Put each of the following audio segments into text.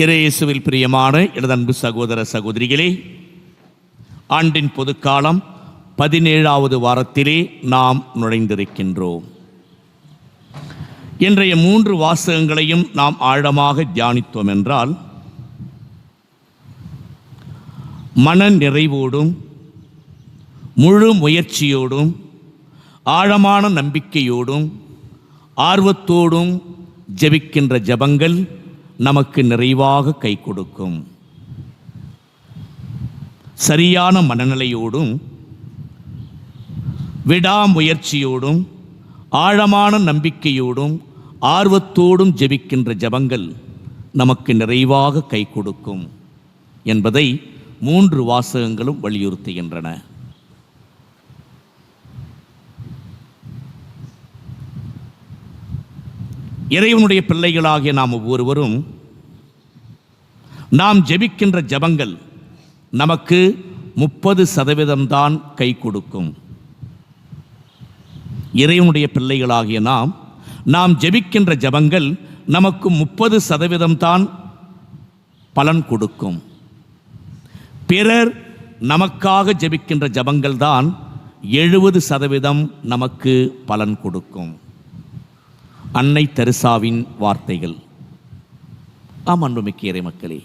இறையேசுவில் பிரியமான எனதன்பு சகோதர சகோதரிகளே ஆண்டின் பொதுக்காலம் பதினேழாவது வாரத்திலே நாம் நுழைந்திருக்கின்றோம். இன்றைய மூன்று வாசகங்களையும் நாம் ஆழமாக தியானித்தோம் என்றால் மன நிறைவோடும் முழு முயற்சியோடும் ஆழமான நம்பிக்கையோடும் ஆர்வத்தோடும் ஜெபிக்கின்ற ஜெபங்கள் நமக்கு நிறைவாக கை கொடுக்கும். சரியான மனநிலையோடும் விடாமுயற்சியோடும் ஆழமான நம்பிக்கையோடும் ஆர்வத்தோடும் ஜெபிக்கின்ற ஜெபங்கள் நமக்கு நிறைவாக கை கொடுக்கும் என்பதை மூன்று வாசகங்களும் வலியுறுத்துகின்றன. இறைவனுடைய பிள்ளைகளாகிய நாம் ஒவ்வொருவரும் நாம் ஜெபிக்கின்ற ஜெபங்கள் நமக்கு முப்பது சதவீதம்தான் கை கொடுக்கும். இறைவனுடைய பிள்ளைகளாகிய நாம் நாம் ஜெபிக்கின்ற ஜெபங்கள் நமக்கு முப்பது சதவீதம்தான் பலன் கொடுக்கும். பிறர் நமக்காக ஜெபிக்கின்ற ஜெபங்கள் தான் எழுபது சதவீதம் நமக்கு பலன் கொடுக்கும். அன்னை தெரசாவின் வார்த்தைகள். ஆம் அன்புமிக்க இறை மக்களே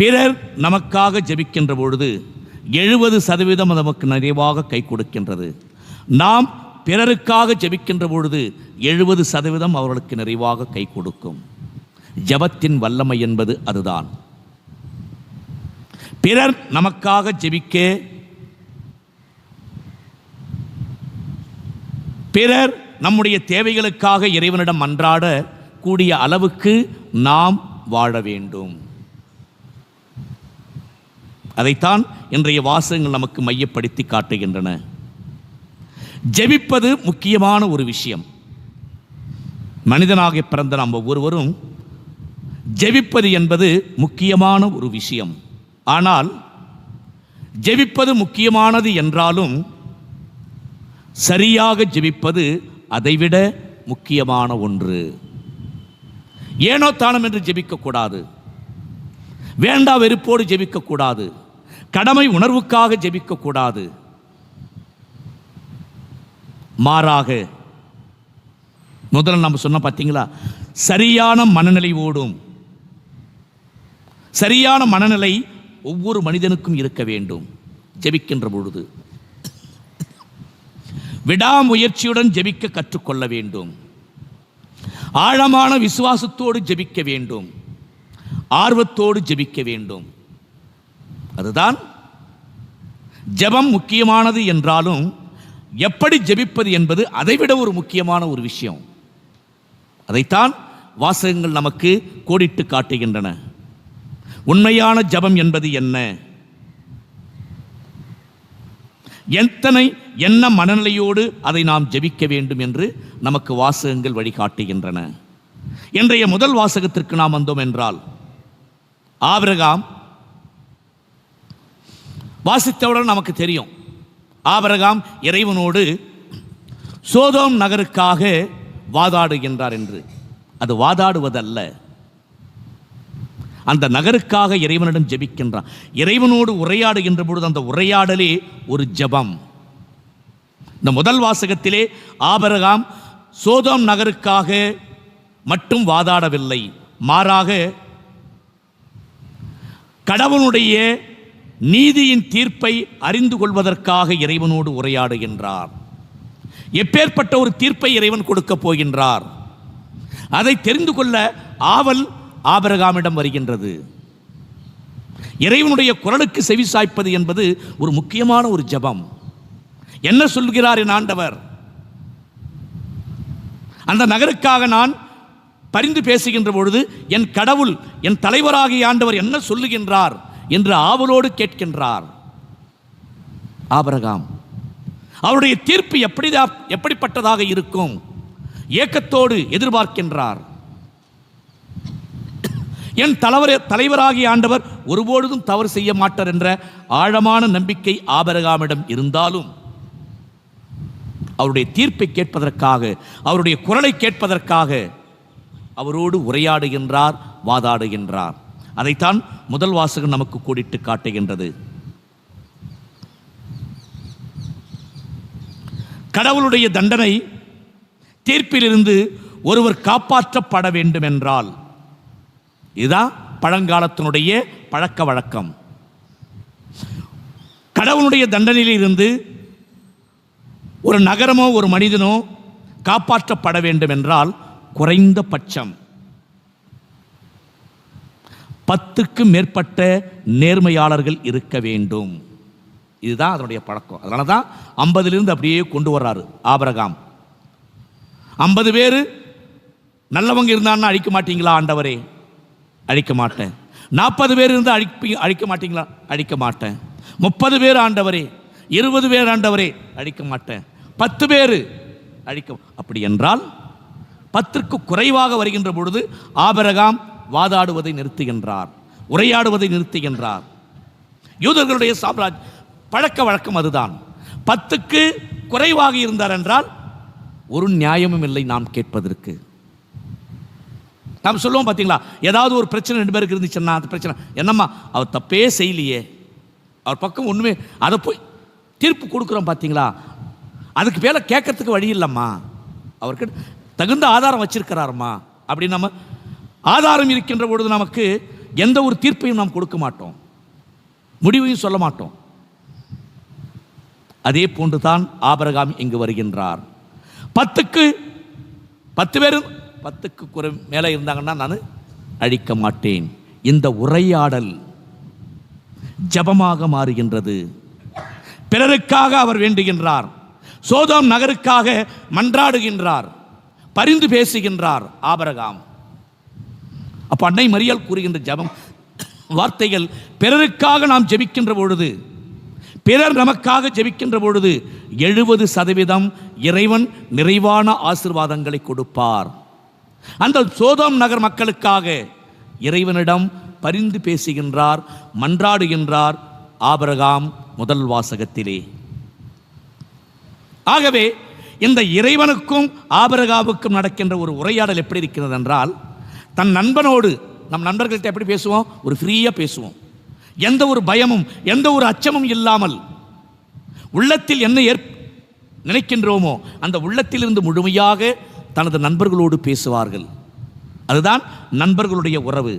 பிறர் நமக்காக ஜெபிக்கின்ற பொழுது எழுபது சதவீதம் நமக்கு நிறைவாக கை கொடுக்கின்றது. நாம் பிறருக்காக ஜெபிக்கின்ற பொழுது எழுபது சதவீதம் அவர்களுக்கு நிறைவாக கை கொடுக்கும். ஜெபத்தின் வல்லமை என்பது அதுதான். பிறர் நமக்காக ஜெபிக்க பிறர் நம்முடைய தேவைகளுக்காக இறைவனிடம் அன்றாட கூடிய அளவுக்கு நாம் வாழ வேண்டும். அதைத்தான் இன்றைய வாசகங்கள் நமக்கு மையப்படுத்தி காட்டுகின்றன. ஜெபிப்பது முக்கியமான ஒரு விஷயம். மனிதனாக பிறந்த நாம் ஒவ்வொருவரும் ஜெபிப்பது என்பது முக்கியமான ஒரு விஷயம். ஆனால் ஜெபிப்பது முக்கியமானது என்றாலும் சரியாக ஜெபிப்பது அதைவிட முக்கியமான ஒன்று. ஏனோ தானம் என்று ஜெபிக்கக்கூடாது. வேண்டா வெறுப்போடு ஜெபிக்கக்கூடாது. கடமை உணர்வுக்காக ஜெபிக்கக்கூடாது. மாறாக முதல்ல நம்ம சொன்ன பார்த்தீங்களா சரியான மனநிலை ஓடும். சரியான மனநிலை ஒவ்வொரு மனிதனுக்கும் இருக்க வேண்டும். ஜெபிக்கின்ற பொழுது. விடாமுயற்சியுடன் ஜெபிக்க கற்றுக்கொள்ள வேண்டும். ஆழமான விசுவாசத்தோடு ஜெபிக்க வேண்டும். ஆர்வத்தோடு ஜெபிக்க வேண்டும். அதுதான் ஜெபம் முக்கியமானது என்றாலும் எப்படி ஜெபிப்பது என்பது அதைவிட ஒரு முக்கியமான ஒரு விஷயம். அதைத்தான் வாசகங்கள் நமக்கு கோடிட்டு காட்டுகின்றன. உண்மையான ஜெபம் என்பது என்ன? எத்தனை என்ன மனநிலையோடு அதை நாம் ஜெபிக்க வேண்டும் என்று நமக்கு வாசகங்கள் வழிகாட்டுகின்றன. இன்றைய முதல் வாசகத்திற்கு நாம் வந்தோம் என்றால் ஆபிரகாம். வாசித்தவுடன் நமக்கு தெரியும். ஆபிரகாம் இறைவனோடு சோதோம் நகருக்காக வாதாடுகின்றார் என்று. அது வாதாடுவதல்ல. அந்த நகருக்காக இறைவனிடம் ஜெபிக்கின்றான். இறைவனோடு உரையாடுகின்ற பொழுது அந்த உரையாடலே ஒரு ஜெபம். இந்த முதல் வாசகத்திலே ஆபரகாம் சோதோம் நகருக்காக மட்டும் வாதாடவில்லை. மாறாக கடவுளுடைய நீதியின் தீர்ப்பை அறிந்து கொள்வதற்காக இறைவனோடு உரையாடுகின்றார். எப்பேற்பட்ட ஒரு தீர்ப்பை இறைவன் கொடுக்கப் போகின்றார். அதை தெரிந்து கொள்ள ஆவல் ஆபரகாமிடம் வருகின்றது. இறைவனுடைய குரலுக்கு செவி சாய்ப்பது என்பது ஒரு முக்கியமான ஒரு ஜெபம். என்ன சொல்கிறார் என் ஆண்டவர்? அந்த நகருக்காக நான் பரிந்து பேசுகின்ற பொழுது என் கடவுள் என் தலைவராகிய ஆண்டவர் என்ன சொல்லுகின்றார்? என்று ஆவலோடு கேட்கின்றார். ஆபரகாம் அவருடைய தீர்ப்பு எப்படி எப்படிப்பட்டதாக இருக்கும்? ஏக்கத்தோடு எதிர்பார்க்கின்றார். என் தலைவர் தலைவராகிய ஆண்டவர் ஒருபொழுதும் தவறு செய்ய மாட்டார் என்ற ஆழமான நம்பிக்கை ஆபரகாமிடம் இருந்தாலும் அவருடைய தீர்ப்பை கேட்பதற்காக அவருடைய குரலை கேட்பதற்காக அவரோடு உரையாடுகின்றார் வாதாடுகின்றார். அதைத்தான் முதல் வாசகம் நமக்கு கூடிட்டு காட்டுகின்றது. கடவுளுடைய தண்டனை தீர்ப்பிலிருந்து ஒருவர் காப்பாற்றப்பட வேண்டும் என்றால் இதுதான் பழங்காலத்தினுடைய பழக்க வழக்கம். கடவுளுடைய தண்டனையில் இருந்து ஒரு நகரமோ ஒரு மனிதனோ காப்பாற்றப்பட வேண்டும் என்றால் குறைந்த பட்சம் பத்துக்கு மேற்பட்ட நேர்மையாளர்கள் இருக்க வேண்டும். இதுதான் அதனுடைய பழக்கம். அதனால தான் ஐம்பதுலேருந்து அப்படியே கொண்டு வர்றாரு ஆபரகாம். ஐம்பது பேர் நல்லவங்க இருந்தான்னா அழிக்க மாட்டீங்களா ஆண்டவரே? அழிக்க மாட்டேன். நாற்பது பேர் இருந்தால் அழிப்பி அழிக்க மாட்டீங்களா? அழிக்க மாட்டேன். முப்பது பேர் ஆண்டவரே இருபது பேர் ஆண்டவரே அழிக்க மாட்டேன். பத்து பேர் அழிக்க அப்படி என்றால் பத்திற்கு குறைவாக வருகின்ற பொழுது ஆபரகாம் வாதாடுவதை நிறுத்துகின்றார் உரையாடுவதை நிறுத்துகின்றார் யூதர்களுடைய சாம்ராஜ் பழக்க வழக்கம் அதுதான். பத்துக்கு குறைவாக இருந்தார் என்றால் ஒரு நியாயமும் இல்லை நாம் கேட்பதற்கு. நாம் சொல்லுவோம் பார்த்தீங்களா ஏதாவது ஒரு பிரச்சனை ரெண்டு பேருக்கு இருந்துச்சுன்னா அந்த பிரச்சனை என்னம்மா அவர் தப்பே செய்யலையே. அவர் பக்கம் ஒன்றுமே அதை போய் தீர்ப்பு கொடுக்குறோம் பார்த்தீங்களா அதுக்கு மேலே கேட்கறதுக்கு வழி இல்லைம்மா. அவர்கிட்ட தகுந்த ஆதாரம் வச்சிருக்கிறாருமா? அப்படின்னு நம்ம ஆதாரம் இருக்கின்ற பொழுது நமக்கு எந்த ஒரு தீர்ப்பையும் நாம் கொடுக்க மாட்டோம். முடிவையும் சொல்ல மாட்டோம். அதே போன்று தான் ஆபரகாம் இங்கு வருகின்றார். பத்துக்கு பத்து பேர் பத்துக்கு குறை மேலே இருந்தாங்கன்னா நான் அழிக்க மாட்டேன். இந்த உரையாடல் ஜபமாக மாறுகின்றது. பிறருக்காக அவர் வேண்டுகின்றார். சோதம் நகருக்காக மன்றாடுகின்றார். பரிந்து பேசுகின்றார் ஆபரகாம். அப்போ அன்னை மறியல் கூறுகின்ற ஜபம் வார்த்தைகள் பிறருக்காக நாம் ஜெபிக்கின்ற பொழுது பிறர் நமக்காக ஜெபிக்கின்ற பொழுது எழுபது சதவீதம் இறைவன் நிறைவான ஆசிர்வாதங்களை கொடுப்பார். அந்த சோதம் நகர் மக்களுக்காக இறைவனிடம் பரிந்து பேசுகின்றார் மன்றாடுகின்றார் ஆபரகாம் முதல் வாசகத்திலே. ஆகவே இந்த இறைவனுக்கும் ஆபரகாவுக்கும் நடக்கின்ற ஒரு உரையாடல் எப்படி இருக்கிறது என்றால் தன் நண்பனோடு நம் நண்பர்கள்ட்ட எப்படி பேசுவோம்? ஒரு ஃப்ரீயாக பேசுவோம். எந்த ஒரு பயமும் எந்த ஒரு அச்சமும் இல்லாமல் உள்ளத்தில் என்ன ஏற் நினைக்கின்றோமோ அந்த உள்ளத்திலிருந்து முழுமையாக தனது நண்பர்களோடு பேசுவார்கள். அதுதான் நண்பர்களுடைய உறவு.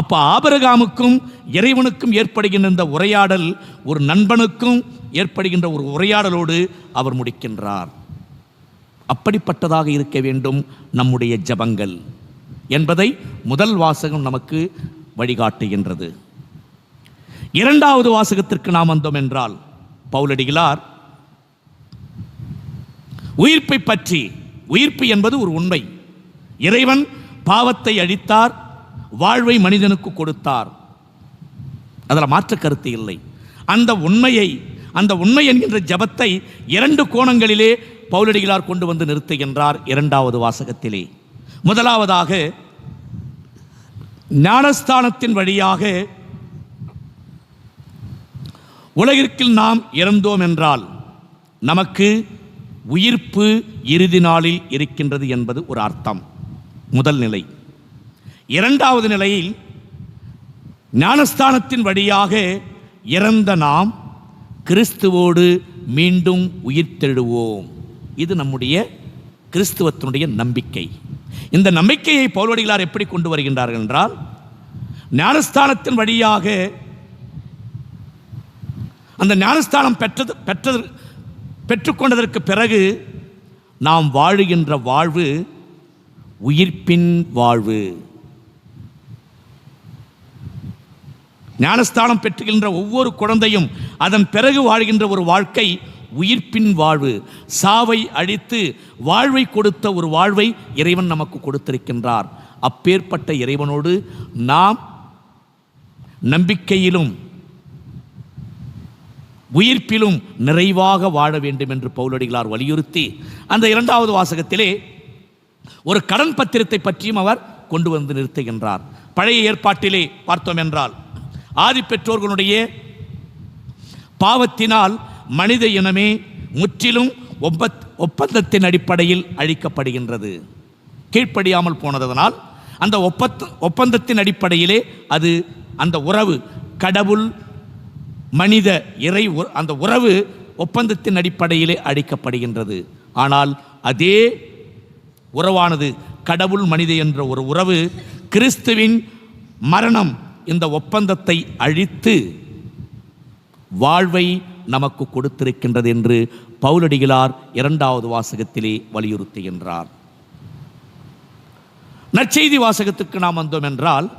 அப்போ ஆபரகாமுக்கும் இறைவனுக்கும் ஏற்படுகின்ற இந்த உரையாடல் ஒரு நண்பனுக்கும் ஏற்படுகின்ற ஒரு உரையாடலோடு அவர் முடிக்கின்றார். அப்படிப்பட்டதாக இருக்க வேண்டும் நம்முடைய ஜபங்கள் என்பதை முதல் வாசகம் நமக்கு வழிகாட்டுகின்றது. இரண்டாவது வாசகத்திற்கு நாம் வந்தோம் என்றால் பவுலடிகளார் உயிர்ப்பை பற்றி உயிர்ப்பு என்பது ஒரு உண்மை. இறைவன் பாவத்தை அழித்தார் வாழ்வை மனிதனுக்கு கொடுத்தார். அதில் மாற்று கருத்து இல்லை. அந்த உண்மையை அந்த உண்மை என்கின்ற ஜபத்தை இரண்டு கோணங்களிலே பவுலடிகளார் கொண்டு வந்து நிறுத்துகின்றார் இரண்டாவது வாசகத்திலே. முதலாவதாக ஞானஸ்தானத்தின் வழியாக உலகிற்கில் நாம் இறந்தோம் என்றால் நமக்கு உயிர்ப்பு இறுதி நாளில் இருக்கின்றது என்பது ஒரு அர்த்தம். முதல் நிலை. இரண்டாவது நிலையில் ஞானஸ்தானத்தின் வழியாக இறந்த நாம் கிறிஸ்துவோடு மீண்டும் உயிர்த்தெழுவோம் இது நம்முடைய கிறிஸ்துவத்தினுடைய நம்பிக்கை. இந்த நம்பிக்கையை பௌர்வடிகளார் எப்படி கொண்டு வருகின்றார்கள் என்றால் ஞானஸ்தானத்தின் வழியாக அந்த ஞானஸ்தானம் பெற்றது பெற்றது பெற்றுக்கொண்டதற்கு பிறகு நாம் வாழுகின்ற வாழ்வு உயிர்ப்பின் வாழ்வு. ஞானஸ்தானம் பெற்றுகின்ற ஒவ்வொரு குழந்தையும் அதன் பிறகு வாழ்கின்ற ஒரு வாழ்க்கை உயிர்ப்பின் வாழ்வு. சாவை அழித்து வாழ்வை கொடுத்த ஒரு வாழ்வை இறைவன் நமக்கு கொடுத்திருக்கின்றார். அப்பேற்பட்ட இறைவனோடு நாம் நம்பிக்கையிலும் உயிர்ப்பிலும் நிறைவாக வாழ வேண்டும் என்று பவுலடிகளார் வலியுறுத்தி அந்த இரண்டாவது வாசகத்திலே ஒரு கடன் பத்திரத்தை பற்றியும் அவர் கொண்டு வந்து நிறுத்துகின்றார். பழைய ஏற்பாட்டிலே பார்த்தோம் என்றால் ஆதி பெற்றோர்களுடைய பாவத்தினால் மனித இனமே முற்றிலும் ஒப்பத் ஒப்பந்தத்தின் அடிப்படையில் அழிக்கப்படுகின்றது. கீழ்ப்படியாமல் போனதனால் அந்த ஒப்பத் ஒப்பந்தத்தின் அடிப்படையிலே அது அந்த உறவு கடவுள் மனித இறை உ- அந்த உறவு ஒப்பந்தத்தின் அடிப்படையிலே அழிக்கப்படுகின்றது. ஆனால் அதே உறவானது கடவுள் மனித என்ற ஒரு உறவு கிறிஸ்துவின் மரணம் இந்த ஒப்பந்தத்தை அழித்து வாழ்வை நமக்கு கொடுத்திருக்கின்றது என்று பவுலடிகளார் இரண்டாவது வாசகத்திலே வலியுறுத்துகின்றார். நற்செய்தி வாசகத்துக்கு நாம் வந்தோம் என்றால்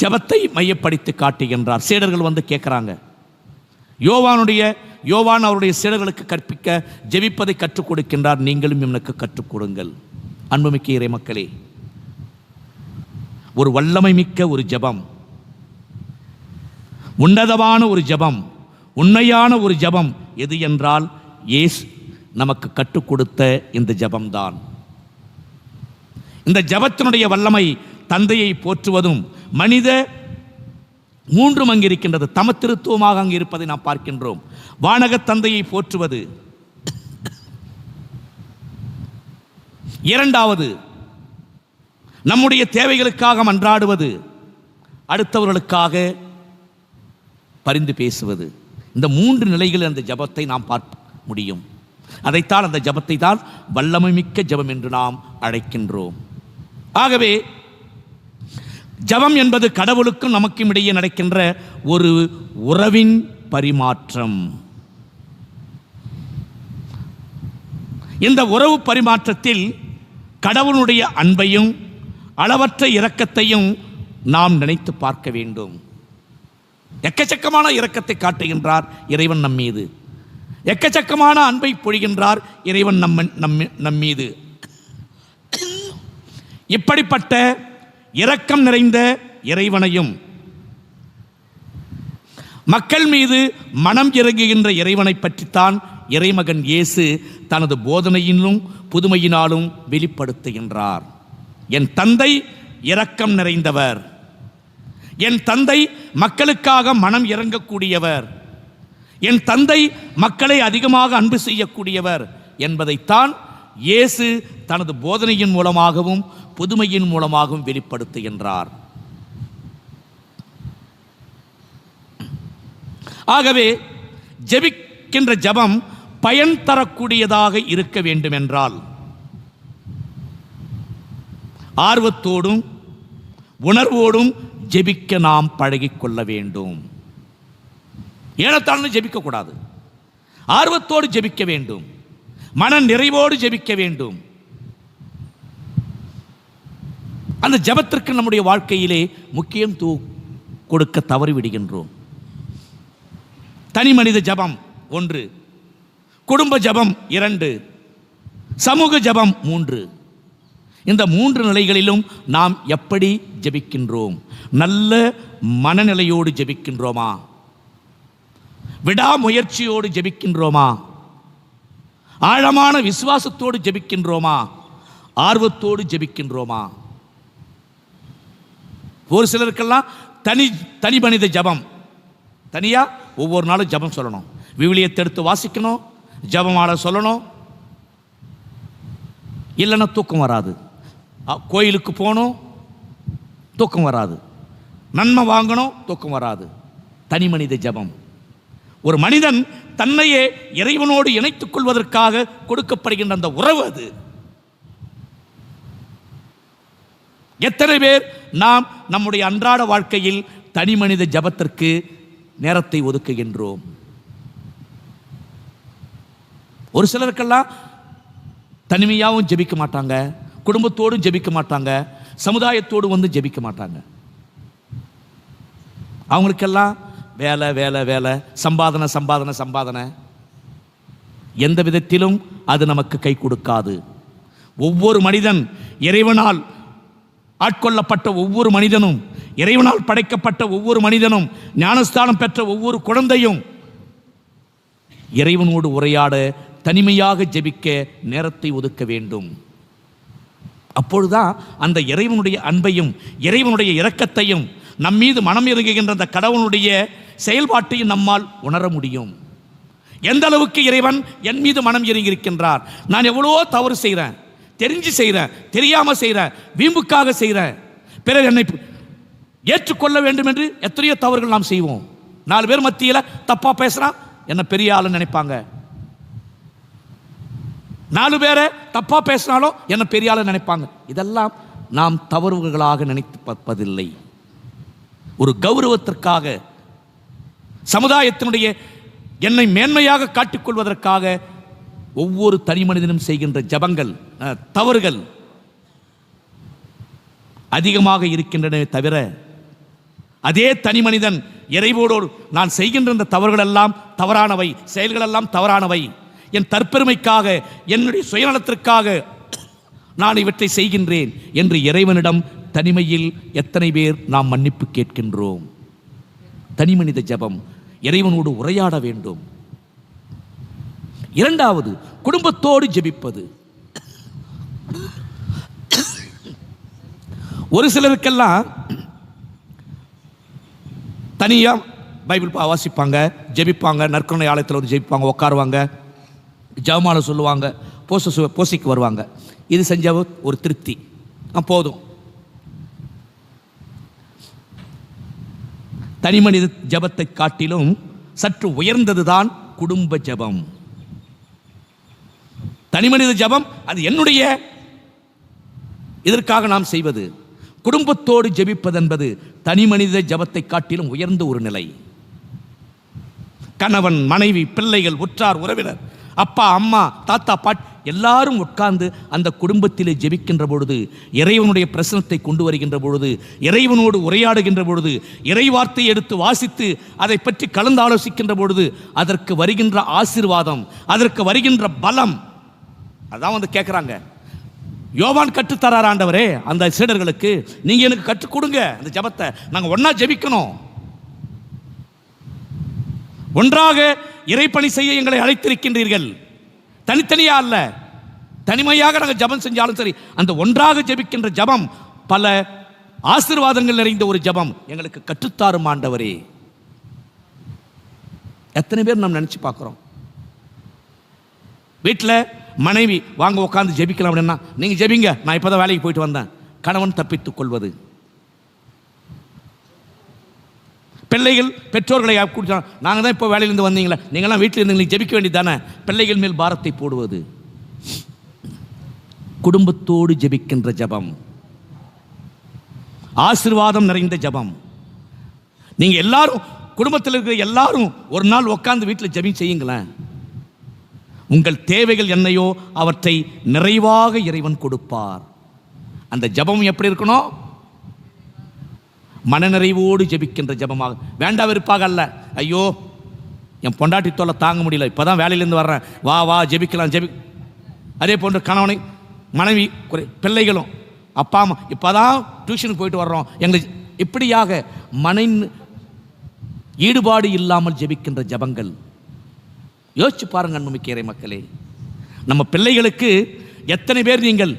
ஜெபத்தை மையப்படுத்தி காட்டுகின்றார். சீடர்கள் வந்து கேட்குறாங்க. யோவானுடைய யோவான் அவருடைய சீடர்களுக்கு கற்பிக்க ஜெபிப்பதை கற்றுக் கொடுக்கின்றார். நீங்களும் எனக்கு கற்றுக் கொடுங்கள். அன்புமிக்க இறை மக்களே ஒரு வல்லமை மிக்க ஒரு ஜெபம். உன்னதமான ஒரு ஜெபம் உண்மையான ஒரு ஜெபம் எது என்றால் ஏஸ் நமக்கு கற்றுக் கொடுத்த இந்த ஜபம்தான். இந்த ஜெபத்தினுடைய வல்லமை தந்தையை போற்றுவதும் மனித மூன்றும் அங்கு இருக்கின்றது தமத்திருத்துவமாக அங்கு இருப்பதை நாம் பார்க்கின்றோம். வானகத் தந்தையை போற்றுவது. இரண்டாவது நம்முடைய தேவைகளுக்காக மன்றாடுவது அடுத்தவர்களுக்காக பரிந்து பேசுவது. இந்த மூன்று நிலைகளில் அந்த ஜபத்தை நாம் பார்க்க முடியும். அதைத்தான் அந்த ஜபத்தை தான் வல்லமை மிக்க ஜபம் என்று நாம் அழைக்கின்றோம். ஆகவே ஜபம் என்பது கடவுளுக்கும் நமக்கும் இடையே நடக்கின்ற ஒரு உறவின் பரிமாற்றம். இந்த உறவு பரிமாற்றத்தில் கடவுளுடைய அன்பையும் அளவற்ற இரக்கத்தையும் நாம் நினைத்து பார்க்க வேண்டும். எக்கச்சக்கமான இரக்கத்தை காட்டுகின்றார் இறைவன் நம் மீது எக்கச்சக்கமான அன்பை பொழிகின்றார் இறைவன் நம்ம நம் நம் மீது இப்படிப்பட்ட இரக்கம் நிறைந்த இறைவனையும் மக்கள் மீது மனம் இறங்குகின்ற இறைவனை பற்றித்தான் இறைமகன் இயேசு தனது போதனையிலும் புதுமையினாலும் வெளிப்படுத்துகின்றார். என் தந்தை இரக்கம் நிறைந்தவர். என் தந்தை மக்களுக்காக மனம் இறங்கக்கூடியவர். என் தந்தை மக்களை அதிகமாக அன்பு செய்யக்கூடியவர் என்பதைத்தான் இயேசு தனது போதனையின் மூலமாகவும் புதுமையின் மூலமாகவும் வெளிப்படுத்துகின்றார். ஆகவே ஜெபிக்கின்ற ஜெபம் பயன் தரக்கூடியதாக இருக்க வேண்டுமென்றால் ஆர்வத்தோடும் உணர்வோடும் ஜெபிக்க நாம் பழகிக்கொள்ள வேண்டும். ஏழத்தாழ்ந்து ஜெபிக்கக்கூடாது. ஆர்வத்தோடு ஜெபிக்க வேண்டும். மன நிறைவோடு ஜெபிக்க வேண்டும். அந்த ஜெபத்திற்கு நம்முடைய வாழ்க்கையிலே முக்கியம் தூ கொடுக்க தவறிவிடுகின்றோம் தனி மனித ஜெபம் ஒன்று குடும்ப ஜெபம் இரண்டு சமூக ஜெபம் மூன்று. இந்த மூன்று நிலைகளிலும் நாம் எப்படி ஜெபிக்கின்றோம்? நல்ல மனநிலையோடு ஜெபிக்கின்றோமா? விடாமுயற்சியோடு ஜெபிக்கின்றோமா? ஆழமான விசுவாசத்தோடு ஜெபிக்கின்றோமா? ஆர்வத்தோடு ஜெபிக்கின்றோமா? ஒரு சிலருக்கெல்லாம் தனி தனி மனித ஜபம். தனியா ஒவ்வொரு நாளும் ஜபம் சொல்லணும். விவிலியத்தை எடுத்து வாசிக்கணும் ஜபமாட சொல்லணும். இல்லைன்னா தூக்கம் வராது. கோயிலுக்கு போகணும் தூக்கம் வராது. நன்மை வாங்கணும் தூக்கம் வராது. தனி மனித ஜபம். ஒரு மனிதன் தன்னையே இறைவனோடு இணைத்துக் கொள்வதற்காக கொடுக்கப்படுகின்ற அந்த உறவு அது. எத்தனை பேர் நாம் நம்முடைய அன்றாட வாழ்க்கையில் தனி மனித ஜபத்திற்கு நேரத்தை ஒதுக்குகின்றோம்? ஒரு சிலருக்கெல்லாம் தனிமையாகவும் ஜெபிக்க மாட்டாங்க. குடும்பத்தோடும் ஜெபிக்க மாட்டாங்க சமுதாயத்தோடு வந்து ஜெபிக்க மாட்டாங்க. அவங்களுக்கெல்லாம் வேலை வேலை வேலை சம்பாதனை சம்பாதனை சம்பாதனை. எந்த விதத்திலும் அது நமக்கு கை கொடுக்காது. ஒவ்வொரு மனிதன் இறைவனால் ஆட்கொள்ளப்பட்ட ஒவ்வொரு மனிதனும் இறைவனால் படைக்கப்பட்ட ஒவ்வொரு மனிதனும் ஞானஸ்தானம் பெற்ற ஒவ்வொரு குழந்தையும் இறைவனோடு உரையாட தனிமையாக ஜெபிக்க நேரத்தை ஒதுக்க வேண்டும். அப்பொழுதுதான் அந்த இறைவனுடைய அன்பையும் இறைவனுடைய இரக்கத்தையும் நம் மீது மனம் இறங்குகின்ற அந்த கடவுளுடைய செயல்பாட்டையும் நம்மால் உணர முடியும். எந்த அளவுக்கு இறைவன் என் மீது மனம் இறங்கியிருக்கின்றார்? நான் எவ்வளோ தவறு செய்கிறேன் தெரிஞ்சு செய்கிறேன் தெரியாமல் செய்கிறேன் வீம்புக்காக செய்கிறேன் பிறர் என்னை ஏற்றுக்கொள்ள வேண்டும் என்று எத்தனையோ தவறுகள் நாம் செய்வோம். நாலு பேர் மத்தியில் தப்பாக பேசுகிறான் என்ன பெரிய ஆளுன்னு நினைப்பாங்க. நாலு பேரை தப்பா பேசினாலும் என்ன பெரிய நினைப்பாங்க. இதெல்லாம் நாம் தவறுகளாக நினைத்து பார்ப்பதில்லை. ஒரு கௌரவத்திற்காக சமுதாயத்தினுடைய என்னை மேன்மையாக காட்டிக்கொள்வதற்காக ஒவ்வொரு தனி மனிதனும் செய்கின்ற ஜபங்கள் தவறுகள் அதிகமாக இருக்கின்றன தவிர அதே தனி மனிதன் இறைவோடு நான் செய்கின்ற இந்த தவறுகள் எல்லாம் தவறானவை செயல்கள் எல்லாம் தவறானவை. என் தற்பெருமைக்காக என்னுடைய சுயநலத்திற்காக நான் இவற்றை செய்கின்றேன் என்று இறைவனிடம் தனிமையில் எத்தனை பேர் நாம் மன்னிப்பு கேட்கின்றோம்? தனி மனித ஜெபம் இறைவனோடு உரையாட வேண்டும். இரண்டாவது குடும்பத்தோடு ஜெபிப்பது. ஒரு சிலருக்கெல்லாம் தனியாக பைபிள் பா- வாசிப்பாங்க ஜெபிப்பாங்க நற்கருணை ஆலயத்தில் வந்து ஜெபிப்பாங்க உட்காருவாங்க. ஜெபமாலை சொல்லுவாங்க போச போசிக்கு வருவாங்க. இது செஞ்ச ஒரு திருப்தி. போதும். போதும் தனிமனித ஜெபத்தை காட்டிலும் சற்று உயர்ந்ததுதான் குடும்ப ஜெபம். தனிமனித ஜெபம் அது என்னுடைய இதற்காக நாம் செய்வது. குடும்பத்தோடு ஜபிப்பது என்பது தனி மனித ஜெபத்தை காட்டிலும் உயர்ந்த ஒரு நிலை. கணவன் மனைவி பிள்ளைகள் உற்றார் உறவினர் அப்பா அம்மா தாத்தா பாட் எல்லாரும் உட்கார்ந்து அந்த குடும்பத்திலே ஜெபிக்கின்ற பொழுது இறைவனுடைய பிரசனத்தை கொண்டு வருகின்ற பொழுது இறைவனோடு உரையாடுகின்ற பொழுது இறை வார்த்தை எடுத்து வாசித்து அதை பற்றி கலந்து ஆலோசிக்கின்ற பொழுது அதற்கு வருகின்ற ஆசீர்வாதம் அதற்கு வருகின்ற பலம். அதான் வந்து கேட்குறாங்க யோவான் கற்றுத்தரார் ஆண்டவரே அந்த சீடர்களுக்கு நீங்கள் எனக்கு கற்றுக் கொடுங்க அந்த ஜெபத்தை. நாங்கள் ஒன்றா ஜெபிக்கணும். ஒன்றாக இறைப்பணி செய்ய எங்களை அழைத்திருக்கின்றீர்கள். தனித்தனியா அல்ல. தனிமையாக நாங்கள் ஜெபம் செஞ்சாலும் சரி அந்த ஒன்றாக ஜெபிக்கின்ற ஜெபம் பல ஆசீர்வாதங்கள் நிறைந்த ஒரு ஜெபம் எங்களுக்கு கற்றுத்தாரும் ஆண்டவரே. எத்தனை பேர் நாம் நினைச்சு பார்க்குறோம். வீட்டில் மனைவி வாங்க உட்காந்து ஜெபிக்கலாம் அப்படின்னா நீங்கள் ஜெபிங்க நான் இப்போ தான் வேலைக்கு போயிட்டு வந்தேன். கணவன் தப்பித்துக் கொள்வது. பிள்ளைகள் பெற்றோர்களை கொடுத்தோம் நாங்கள் தான் இப்போ வேலையிலேருந்து வந்தீங்களே. நீங்களாம் வீட்டில் இருந்தீங்க ஜெபிக்க வேண்டியது தானே? பிள்ளைகள் மேல் பாரத்தை போடுவது. குடும்பத்தோடு ஜெபிக்கின்ற ஜெபம். ஆசீர்வாதம் நிறைந்த ஜெபம். நீங்கள் எல்லாரும் குடும்பத்தில் இருக்கிற எல்லாரும் ஒரு நாள் உட்காந்து வீட்டில் ஜெபம் செய்யுங்களேன். உங்கள் தேவைகள் என்னையோ அவற்றை நிறைவாக இறைவன் கொடுப்பார். அந்த ஜெபம் எப்படி இருக்கணும்? மனநிறைவோடு ஜெபிக்கின்ற ஜெபமாக. வேண்டா வெறுப்பாக அல்ல. ஐயோ என் பொண்டாட்டி தொல்லை தாங்க முடியல. இப்போதான் வேலையிலேருந்து வர்றேன். வா வா ஜெபிக்கலாம் ஜெபி. அதே போன்று கணவனை மனைவி குறை பிள்ளைகளும் அப்பா அம்மா இப்போதான் டியூஷனுக்கு போயிட்டு வர்றோம். எங்கள் இப்படியாக மனை ஈடுபாடு இல்லாமல் ஜெபிக்கின்ற ஜெபங்கள். யோசிச்சு பாருங்க அன்புமிக்கிறே மக்களே. நம்ம பிள்ளைகளுக்கு எத்தனை பேர் நீங்கள்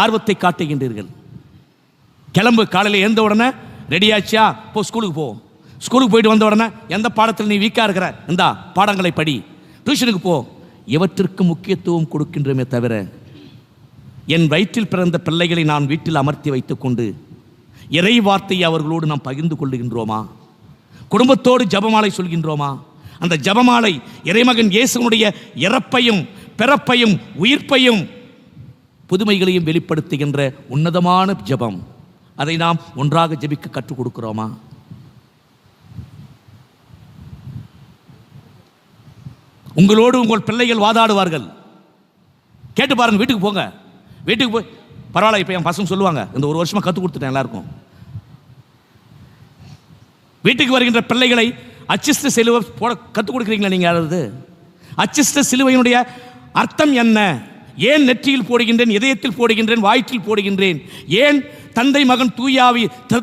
ஆர்வத்தை காட்டுகின்றீர்கள்? கிளம்பு காலையில் எழுந்த உடனே ரெடியாச்சியா போ ஸ்கூலுக்கு போ. ஸ்கூலுக்கு போயிட்டு வந்த உடனே எந்த பாடத்தில் நீ வீக்காக இருக்கிற? இந்தா பாடங்களை படி. டியூஷனுக்கு போ. இவற்றிற்கு முக்கியத்துவம் கொடுக்கின்றோமே தவிர என் வயிற்றில் பிறந்த பிள்ளைகளை நான் வீட்டில் அமர்த்தி வைத்துக்கொண்டு இறை வார்த்தையை அவர்களோடு நாம் பகிர்ந்து கொள்ளுகின்றோமா? குடும்பத்தோடு ஜெபமாலை சொல்கின்றோமா? அந்த ஜெபமாலை இறைமகன் இயேசுனுடைய இறப்பையும் பிறப்பையும் உயிர்ப்பையும் புதுமைகளையும் வெளிப்படுத்துகின்ற உன்னதமான ஜெபம். அதை நாம் ஒன்றாக ஜெபிக்க கற்றுக் கொடுக்கிறோமா? உங்களோடு உங்கள் பிள்ளைகள் வாதாடுவார்கள். கேட்டு பாருங்க வீட்டுக்கு போங்க. வீட்டுக்கு போய் பரவாயில்ல இப்போ என் பசங்க சொல்லுவாங்க இந்த ஒரு வருஷமாக கற்றுக் கொடுத்துட்டேன் எல்லாருக்கும். வீட்டுக்கு வருகின்ற பிள்ளைகளை அச்சிஷ்ட சிலுவை போட கற்றுக் கொடுக்குறீங்களா நீங்கள் யாராவது? அச்சிஷ்ட சிலுவையினுடைய அர்த்தம் என்ன? ஏன் நெற்றியில் போடுகின்றேன் இதயத்தில் போடுகின்றேன் வாயிற்றில் போடுகின்றேன்? ஏன் தந்தை மகன் தூயாவி த-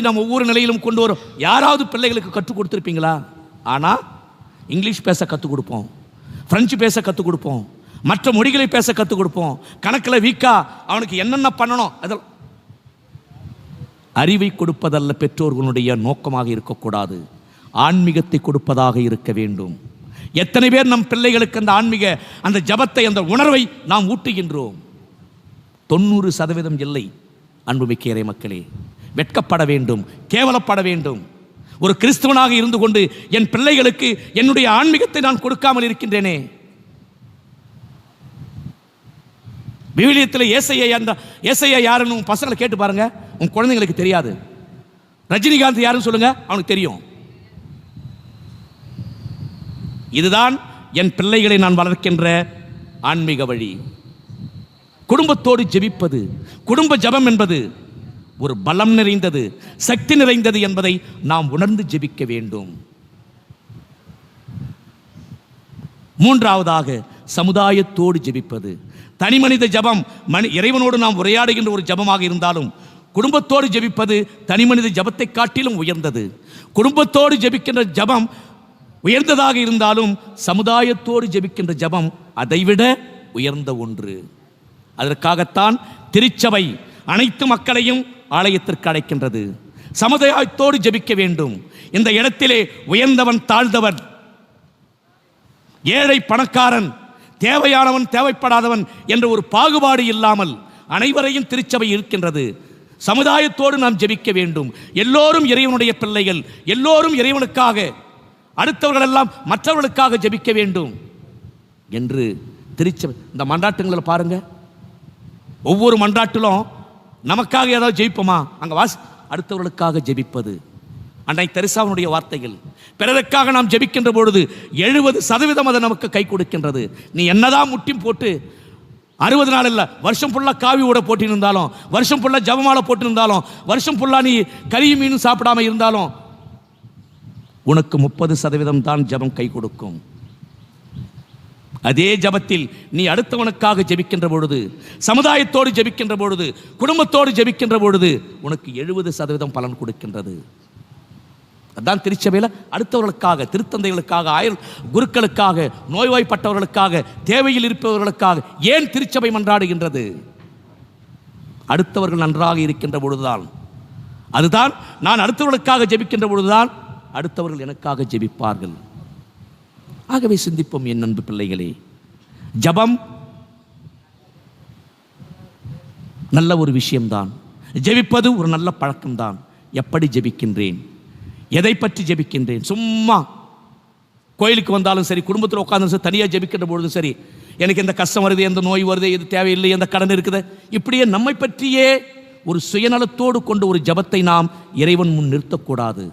நாம் ஒவ்வொரு நிலையிலும் கொண்டு வரும்? யாராவது பிள்ளைகளுக்கு கற்றுக் கொடுத்துருப்பீங்களா? ஆனால் இங்கிலீஷ் பேச கற்றுக் கொடுப்போம் ஃப்ரெஞ்சு பேச கற்றுக் கொடுப்போம் மற்ற மொழிகளை பேச கற்றுக் கொடுப்போம். கணக்கில் வீக்கா அவனுக்கு என்னென்ன பண்ணணும்? அதில் அறிவை கொடுப்பதல்ல பெற்றோர்களுடைய நோக்கமாக இருக்கக்கூடாது. ஆன்மீகத்தை கொடுப்பதாக இருக்க வேண்டும். எத்தனை பேர் நம் பிள்ளைகளுக்கு அந்த ஆன்மீக அந்த ஜபத்தை அந்த உணர்வை நாம் ஊட்டுகின்றோம்? தொண்ணூறு சதவீதம் இல்லை அன்புமிக்க இறை மக்களே. வெட்கப்பட வேண்டும் கேவலப்பட வேண்டும். ஒரு கிறிஸ்தவனாக இருந்து கொண்டு என் பிள்ளைகளுக்கு என்னுடைய ஆன்மீகத்தை நான் கொடுக்காமல் இருக்கின்றேனே. விவிலியத்தில் ஏசையை அந்த ஏசையை யாருன்னு உன் பசங்களை கேட்டு பாருங்க உன் குழந்தைங்களுக்கு தெரியாது. ரஜினிகாந்த் யாருன்னு சொல்லுங்க அவனுக்கு தெரியும். இதுதான் என் பிள்ளைகளை நான் வளர்க்கின்ற ஆன்மீக வழி. குடும்பத்தோடு ஜெபிப்பது குடும்ப ஜெபம் என்பது ஒரு பலம் நிறைந்தது சக்தி நிறைந்தது என்பதை நாம் உணர்ந்து ஜெபிக்க வேண்டும். மூன்றாவதாக சமுதாயத்தோடு ஜெபிப்பது. தனிமனித ஜெபம் மனி இறைவனோடு நாம் உரையாடுகின்ற ஒரு ஜெபமாக இருந்தாலும் குடும்பத்தோடு ஜெபிப்பது தனிமனித ஜெபத்தை காட்டிலும் உயர்ந்தது. குடும்பத்தோடு ஜெபிக்கின்ற ஜெபம் உயர்ந்ததாக இருந்தாலும் சமுதாயத்தோடு ஜெபிக்கின்ற ஜெபம் அதைவிட உயர்ந்த ஒன்று. அதற்காகத்தான் திருச்சபை அனைத்து மக்களையும் ஆலயத்திற்கு அழைக்கின்றது. சமுதாயத்தோடு ஜெபிக்க வேண்டும். இந்த இடத்திலே உயர்ந்தவன் தாழ்ந்தவன் ஏழை பணக்காரன் தேவையானவன் தேவைப்படாதவன் என்ற ஒரு பாகுபாடு இல்லாமல் அனைவரையும் திருச்சபை இருக்கின்றது. சமுதாயத்தோடு நாம் ஜெபிக்க வேண்டும். எல்லோரும் இறைவனுடைய பிள்ளைகள் எல்லோரும் இறைவனுக்காக அடுத்தவர்கள் எல்லாம் மற்றவர்களுக்காக ஜெபிக்க வேண்டும் என்று திருச்ச இந்த மன்றாட்டுங்களை பாருங்க. ஒவ்வொரு மன்றாட்டிலும் நமக்காக ஏதாவது ஜெயிப்போமா? அங்கே வாஸ் அடுத்தவர்களுக்காக ஜெபிப்பது. அன்னை தெரிசாவனுடைய வார்த்தைகள் பிறருக்காக நாம் ஜெபிக்கின்ற பொழுது எழுபது சதவீதம் அதை நமக்கு கை கொடுக்கின்றது. நீ என்னதான் முட்டி போட்டு அறுபது நாள் இல்லை வருஷம் ஃபுல்லாக காவி ஊட போட்டிருந்தாலும் வருஷம் ஃபுல்லாக ஜபமாலை போட்டிருந்தாலும் வருஷம் ஃபுல்லாக நீ கறி மீனும் சாப்பிடாம இருந்தாலும் உனக்கு முப்பது சதவீதம் தான் ஜபம் கை கொடுக்கும். அதே ஜபத்தில் நீ அடுத்தவனுக்காக ஜெபிக்கின்ற பொழுது சமுதாயத்தோடு ஜெபிக்கின்ற பொழுது குடும்பத்தோடு ஜெபிக்கின்ற பொழுது உனக்கு எழுபது சதவீதம் பலன் கொடுக்கின்றது. அதான் திருச்சபையில் அடுத்தவர்களுக்காக திருத்தந்தைகளுக்காக ஆயுள் குருக்களுக்காக நோய்வாய்ப்பட்டவர்களுக்காக தேவையில் இருப்பவர்களுக்காக ஏன் திருச்சபை மன்றாடுகின்றது? அடுத்தவர்கள் நன்றாக இருக்கின்ற பொழுதுதான். அதுதான் நான் அடுத்தவர்களுக்காக ஜெபிக்கின்ற பொழுதுதான் அடுத்தவர்கள் எனக்காக ஜெபிப்பார்கள். ஆகவே சிந்திப்போம் என் அன்பு பிள்ளைகளே. ஜபம் நல்ல ஒரு விஷயம்தான். ஜெபிப்பது ஒரு நல்ல பழக்கம்தான். எப்படி ஜெபிக்கின்றேன்? எதை பற்றி ஜெபிக்கின்றேன்? சும்மா கோயிலுக்கு வந்தாலும் சரி குடும்பத்தில் உட்காந்து சரி தனியாக ஜெபிக்கின்ற பொழுதும் சரி எனக்கு எந்த கஷ்டம் வருது எந்த நோய் வருது எது தேவையில்லை எந்த கடன் இருக்குது இப்படியே நம்மை பற்றியே ஒரு சுயநலத்தோடு கொண்டு ஒரு ஜபத்தை நாம் இறைவன் முன் நிறுத்தக்கூடாது.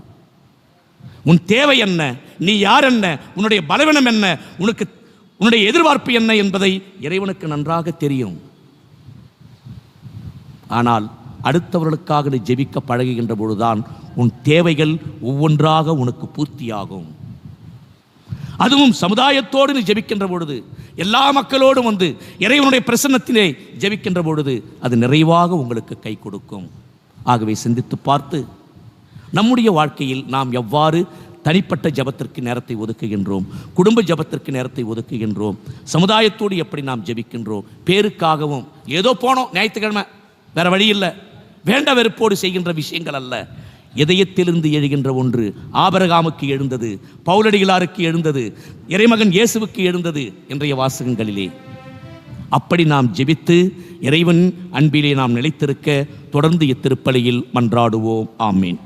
உன் தேவை என்ன? நீ யார் என்ன? உன்னுடைய பலவீனம் என்ன? உனக்கு உன்னுடைய எதிர்பார்ப்பு என்ன என்பதை இறைவனுக்கு நன்றாக தெரியும். ஆனால் அடுத்தவர்களுக்காக நீ ஜெபிக்க பழகுகின்ற பொழுதுதான் உன் தேவைகள் ஒவ்வொன்றாக உனக்கு பூர்த்தியாகும். அதுவும் சமுதாயத்தோடு நீ ஜெபிக்கின்ற பொழுது எல்லா மக்களோடும் வந்து இறைவனுடைய பிரசன்னத்திலே ஜெபிக்கின்ற பொழுது அது நிறைவாக உங்களுக்கு கை கொடுக்கும். ஆகவே சிந்தித்து பார்த்து நம்முடைய வாழ்க்கையில் நாம் எவ்வாறு தனிப்பட்ட ஜபத்திற்கு நேரத்தை ஒதுக்குகின்றோம்? குடும்ப ஜபத்திற்கு நேரத்தை ஒதுக்குகின்றோம்? சமுதாயத்தோடு எப்படி நாம் ஜெபிக்கின்றோம்? பேருக்காகவும் ஏதோ போனோம் ஞாயிற்றுக்கிழமை வேற வழி இல்லை. வேண்ட வெறுப்போடு செய்கின்ற விஷயங்கள் அல்ல. இதயத்திலிருந்து எழுகின்ற ஒன்று ஆபரகாமுக்கு எழுந்தது பௌலடிகளாருக்கு எழுந்தது இறைமகன் இயேசுவுக்கு எழுந்தது இன்றைய வாசகங்களிலே. அப்படி நாம் ஜெபித்து இறைவன் அன்பிலே நாம் நிலைத்திருக்க தொடர்ந்து இத்திருப்பலையில் மன்றாடுவோம். ஆமீன்.